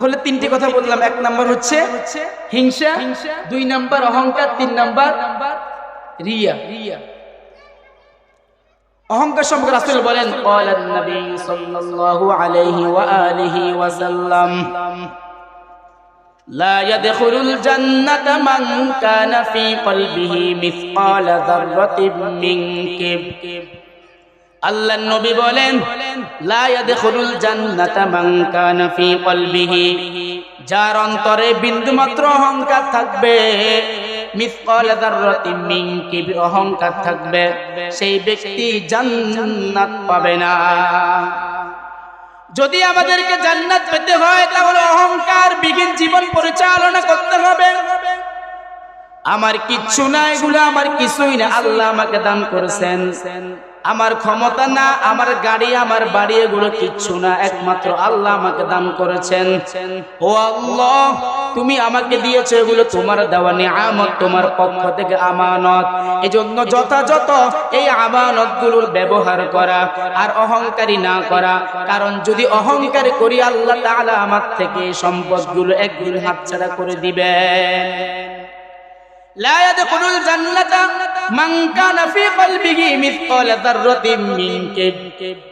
হলে তিনটি কথা বললাম। এক নাম্বার হচ্ছে হিংসা, দুই নাম্বার অহংকার, তিন নাম্বার রিয়া। রিয়া অহংকার সম্পর্কে বলেন ক্বালান নবী সাল্লাল্লাহু আলাইহি ওয়া আলিহি ওয়া সাল্লাম লা ইয়াদখুলুল জান্নাতা মান কানা ফি কলবিহি মিসকাল মিন আল্লাহ নবী বলেন যার অন্তরে বিন্দুমাত্র অহংকার থাকবে অহংকার থাকবে। সেই ব্যক্তি জান্নাত পাবে না। যদি আমাদেরকে জান্নাত পেতে হয়, তাহলে অহংকার বিহীন জীবন পরিচালনা করতে হবে। আমার কিচ্ছু না, এগুলো আমার কিছুই না। আল্লাহ আমাকে দান করেছেন। আমার ক্ষমতা না, আমার গাড়ি, আমার বাড়ি, এগুলো কিচ্ছু না। একমাত্র আল্লাহ আমাকে দান করেছেন। ও আল্লাহ, তুমি আমাকে দিয়েছ, এগুলো তোমার দেওয়া নেই নিয়ামত, তোমার পক্ষ থেকে আমানত। এজন্য যথাযথ এই আমানতগুলোর ব্যবহার করা আর অহংকারী না করা। কারণ যদি অহংকার করি, আল্লাহ তাআলা আমার থেকে সম্পদগুলো একদিন হাতছাড়া করে দিবেন। لا يدخل الجنة من كان في قلبه مثقال ذرة من كبر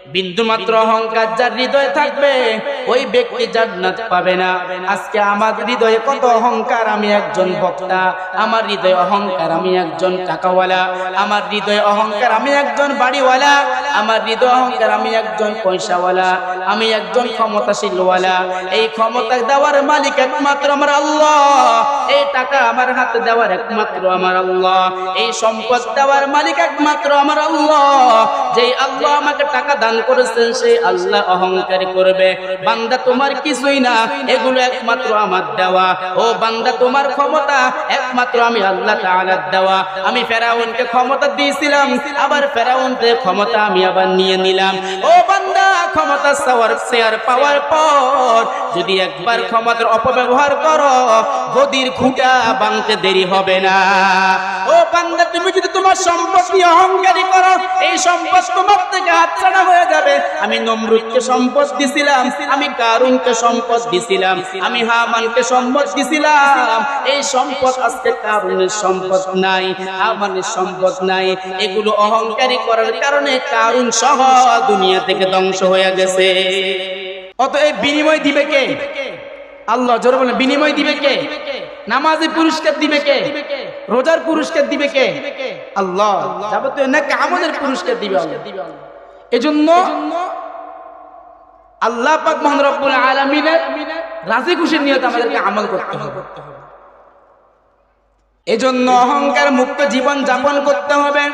বিন্দু মাত্র অহংকার যার হৃদয়ে থাকবে, ওই ব্যক্তি জান্নাত পাবে না। আজকে আমার হৃদয়ে কত অহংকার, আমি একজন বক্তা। আমার হৃদয়ে অহংকার, আমি একজন টাকাওয়ালা। আমার হৃদয়ে অহংকার, আমি একজন বাড়িওয়ালা। আমার হৃদয় অহংকার, আমি একজন পয়সাওয়ালা। আমি একজন ক্ষমতাশীলওয়ালা। এই ক্ষমতা দেওয়ার মালিক একমাত্র আমার আল্লাহ। এই টাকা আমার হাতে দেওয়ার একমাত্র আমার আল্লাহ। এই সম্পদ দেওয়ার মালিক একমাত্র আমার আল্লাহ। যেই আল্লাহ আমাকে টাকা দান করেছেন সেই আল্লাহ অহংকার করবে। বান্দা তোমার কিছুই না, এগুলো একমাত্র আমার দেওয়া। ও বান্দা, তোমার ক্ষমতা একমাত্র আমি আল্লাহ তাআলার দেওয়া। আমি ফেরাউনকে ক্ষমতা দিয়েছিলাম, আবার ফেরাউনকে ক্ষমতা আমি আবার নিয়ে নিলাম। ও ক্ষমতা শেয়ার পাওয়ার পর যদি একবার ক্ষমতার অপব্যবহার করো, গদির খুঁটা দেরি হবে না। ও বান্দা, তুমি যদি তোমার সম্পদ অহংকারী করো, এই সম্পদ তোমার থেকে হয়ে যাবে। আমি নমরুদকে সম্পদ দিছিলাম, আমি কারুনকে সম্পদ দিছিলাম, আমি হামানকে সম্পদ দিছিলাম। এই সম্পদ আজকে কারুনের সম্পদ নাই, হামানের সম্পদ নাই। এগুলো অহংকারী করার কারণে কারুন সহ দুনিয়া থেকে ধ্বংস হয়ে গেছে অত এই বিনিময় দিবে কে? আল্লাহ জোরে বলেন, বিনিময় দিবে কে? নামাজে পুরস্কার দিবে কে? রোজার পুরস্কার দিবে কে? আল্লাহ। যাবতীয় নাকি আমাদের পুরস্কার দিবে এজন্য আল্লাহ পাক মহান রব্বুল আলামিনের রাজি খুশির নিয়ত আমাদেরকে আমল করতে হবে। এজন্য অহংকার মুক্ত জীবন যাপন করতে হবে।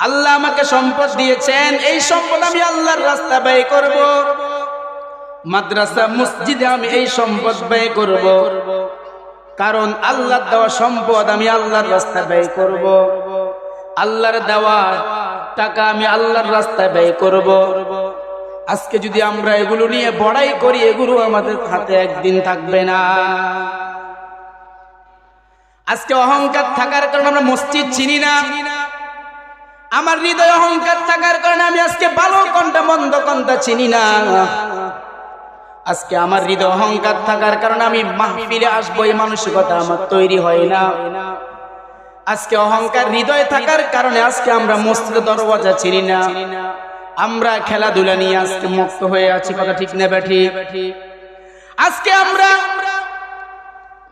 আল্লাহ আমাকে সম্পদ দিয়েছেন, এই সম্পদ আমি আল্লাহর রাস্তা ব্যয় করব। মাদ্রাসা, মসজিদে আমি এই সম্পদ ব্যয় করব। কারণ আল্লাহর দেওয়া সম্পদ আমি আল্লাহর রাস্তা ব্যয় করব। আল্লাহর দেওয়া টাকা আমি আল্লাহর রাস্তায় ব্যয় করব। আজকে যদি আমরা এগুলো নিয়ে বড়াই করি, এগুলো আমাদের হাতে একদিন থাকবে না। আজকে অহংকার থাকার কারণে আমরা মসজিদ চিনি না। আমার হৃদয় অহংকার থাকার কারণে আমি আজকে ভালো কোনটা মন্দ কোনটা চিনি না। আজকে আমার হৃদয় অহংকার থাকার কারণে আমি মাহফিলে আসব, এই মানসিকতা আমার তৈরি হয় না। আজকে অহংকার হৃদয় থাকার কারণে আজকে আমরা মসজিদে দরওয়াজা চিনি না। আমরা খেলাধুলা নিয়ে আজকে মুক্ত হয়ে আছি, কথা ঠিক না ব্যাঠি আজকে আমরা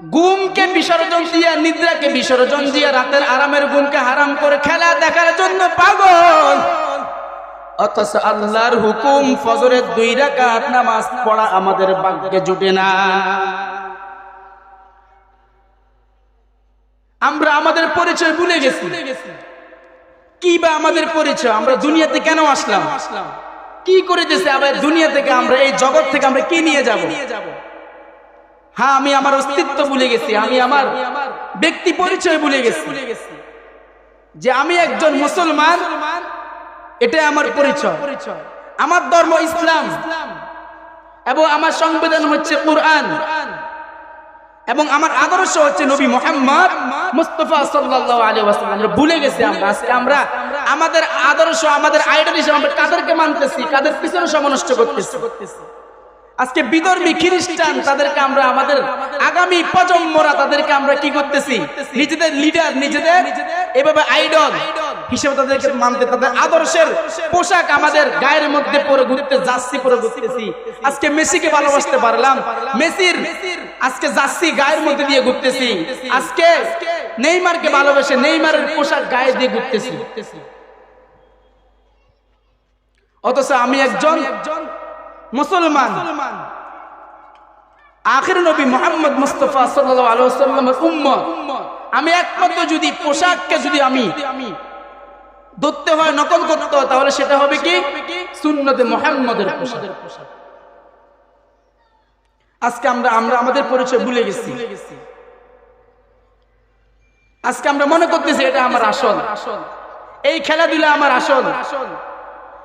ঘুমকে বিসর্জন দিয়ে, নিদ্রাকে বিসর্জন দিয়ে, রাতের আরামের ঘুমকে হারাম করে খেলা দেখার জন্য পাগল। অথচ আল্লাহর হুকুম, ফজরের দুই রাকাত নামাজ পড়া আমাদের ভাগ্যে জুটে না। আমরা আমাদের পরিচয় ভুলে গেছি। কি বা আমাদের পরিচয়? আমরা দুনিয়াতে কেন আসলাম? কি করে দিয়েছে আবার দুনিয়া থেকে আমরা, এই জগৎ থেকে আমরা কি নিয়ে যাব? হ্যাঁ আমি আমার অস্তিত্ব ভুলে গেছি আমি আমার ব্যক্তি পরিচয় ভুলে গেছি। যে আমি একজন মুসলমান এটাই আমার পরিচয়। আমার ধর্ম ইসলাম। এবং আমার সংবিধান হচ্ছে কোরআন। এবং আমার আদর্শ হচ্ছে নবী মোহাম্মদ মুস্তফা সাল্লাল্লাহু আলাইহি ওয়াসাল্লাম। ভুলে গেছি আমরা আজকে আমরা আমাদের আদর্শ আমাদের আইডল হিসেবে আমরা কাদেরকে মানতেছি কাদের পিছনে সমনষ্ট করতেছি? আজকে বিধর্মী খ্রিস্টান তাদেরকে আমরা আমাদের আগামী প্রজন্মরা তাদেরকে আমরা কি করতেছি? নিজেদের লিডার নিজেদের এভাবে আইডল হিসেবে তাদেরকে মানতে তাদের আদর্শের পোশাক আমাদের গায়ের মধ্যে পরে ঘুরতে যাচ্ছি পরে ঘুরতেছি। আজকে মেসিকে ভালোবাসতে পারলাম। মেসির আজকে যাচ্ছি গায়ের মধ্যে দিয়ে ঘুরতেছি। আজকে নেইমারকে ভালোবেসে নেইমারের পোশাক গায়ে দিয়ে ঘুরতেছি। অথচ আমি একজন মুসলমান। আখের নবী মোহাম্মদ মুস্তফা ওয়াসাল্লামের উম্মত। আমি একমাত্র যদি পোশাককে যদি আমি ধরতে হয় নকল করতে হয় তাহলে সেটা হবে কি? সুন্নতে মোহাম্মদের পোশাক। আজকে আমরা আমরা আমাদের পরিচয় ভুলে গেছি। আজকে আমরা মনে করতেছি এটা আমার আসল। এই খেলাধুলা আমার আসল।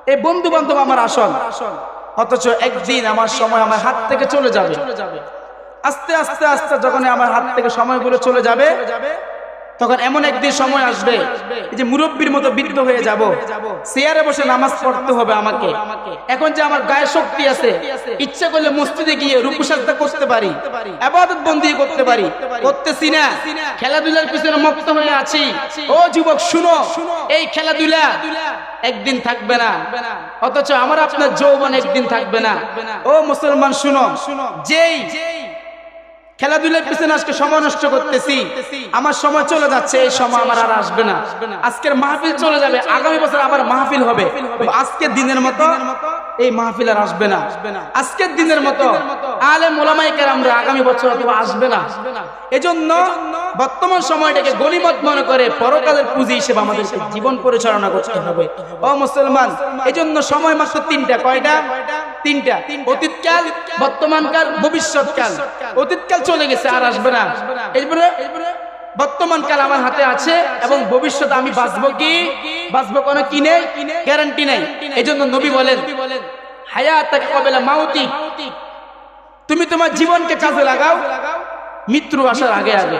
এই বন্ধু বান্ধব আমার আসল। অথচ একদিন আমার সময় আমার হাত থেকে চলে যাবে। আস্তে আস্তে আস্তে যখন আমার হাত থেকে সময়গুলো চলে যাবে তখন এমন একদিন সময় আসবে যে মুরব্বীর মতো বৃদ্ধ হয়ে যাব, চেয়ারে বসে নামাজ পড়তে হবে আমাকে। এখন যে আমার গায়ে শক্তি আছে, ইচ্ছা করলে মসজিদে গিয়ে রূপসাজটা করতে পারি, আবাদত বন্দি করতে পারি, করতেছি না। খেলাধুলার পিছনে মুক্ত হয়ে আছি। ও যুবক, শুনো, এই খেলাধুলা একদিন থাকবে না। অথচ আমার আপনার যৌবন একদিন থাকবে না। ও মুসলমান, শুনো, যেই খেলাধুলার পিছনে আজকে সময় নষ্ট করতেছি। আমার সময় চলে যাচ্ছে, এই সময় আমার আর আসবে না। আজকের মাহফিল চলে যাবে, আগামী বছর আবার মাহফিল হবে। আজকের দিনের মতো এই মাহফিল আর আসবে না। আজকের দিনের মতো আলে মোলামাইকার আমরা আগামী বছর আসবে না। বর্তমান সময়টাকে গণিমত মনে করে পরকালের পুঁজি হিসেবে আমাদের জীবন পরিচালনা করতে হবে। ও মুসলমান, এজন্য সময় মাত্র তিনটা, কয়টা? তিনটা। অতীতকাল বর্তমানকাল ভবিষ্যৎকাল। অতীতকাল চলে গেছে আর আসবে না। এরপরে বর্তমান কাল আমার হাতে আছে এবং ভবিষ্যৎ আমি বাঁচবো কি? বাঁচবো কোনো কি নেই? গ্যারান্টি নেই? এই জন্য নবী বলেন হায়াত কবেলা মাউতি তুমি তোমার জীবনকে কাজে লাগাও মৃত্যু আসার আগে আগে।